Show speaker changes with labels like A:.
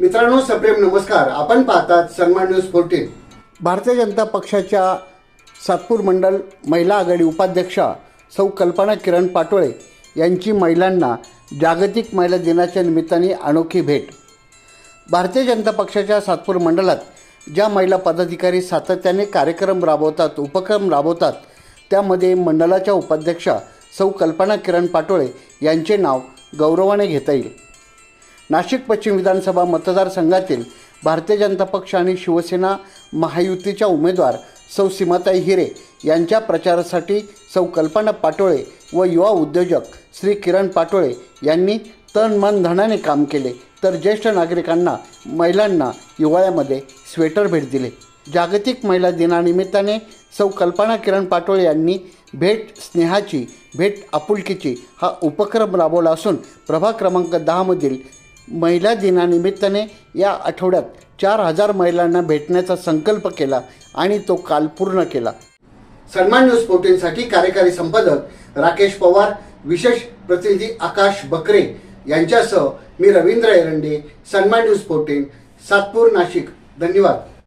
A: मित्रांनो सप्रेम नमस्कार. आपण पाहतात सन्मान न्यूज फोर्टीन भारतीय जनता पक्षाच्या सातपूर मंडल महिला आघाडी उपाध्यक्षा सौ कल्पना किरण पाटोळे यांची महिलांना जागतिक महिला दिनाच्या निमित्ताने अनोखी भेट. भारतीय जनता पक्षाच्या सातपूर मंडळात ज्या महिला पदाधिकारी सातत्याने कार्यक्रम राबवतात उपक्रम राबवतात त्यामध्ये मंडळाच्या उपाध्यक्षा सौ कल्पना किरण पाटोळे यांचे नाव गौरवाने घेता येईल. नाशिक पश्चिम विधानसभा मतदारसंघातील भारतीय जनता पक्ष आणि शिवसेना महायुतीच्या उमेदवार सौ सीमाताई हिरे यांच्या प्रचारासाठी सौ कल्पना पाटोळे व युवा उद्योजक श्री किरण पाटोळे यांनी तन मन धनाने काम केले. तर ज्येष्ठ नागरिकांना महिलांना हिवाळ्यामध्ये स्वेटर भेट दिले. जागतिक महिला दिनानिमित्ताने सौ कल्पना किरण पाटोळे यांनी भेट स्नेहाची भेट आपुलकीची हा उपक्रम राबवला असून प्रभाग क्रमांक दहामधील महिला दिनानिमित्ताने या आठवड्यात चार हजार महिलांना भेटण्याचा संकल्प केला आणि तो काल पूर्ण केला. सन्मान न्यूज फोर्टीनसाठी कार्यकारी संपादक राकेश पवार विशेष प्रतिनिधी आकाश बकरे यांच्यासह मी रवींद्र एरंडे सन्मान न्यूज फोर्टीन सातपूर नाशिक. धन्यवाद.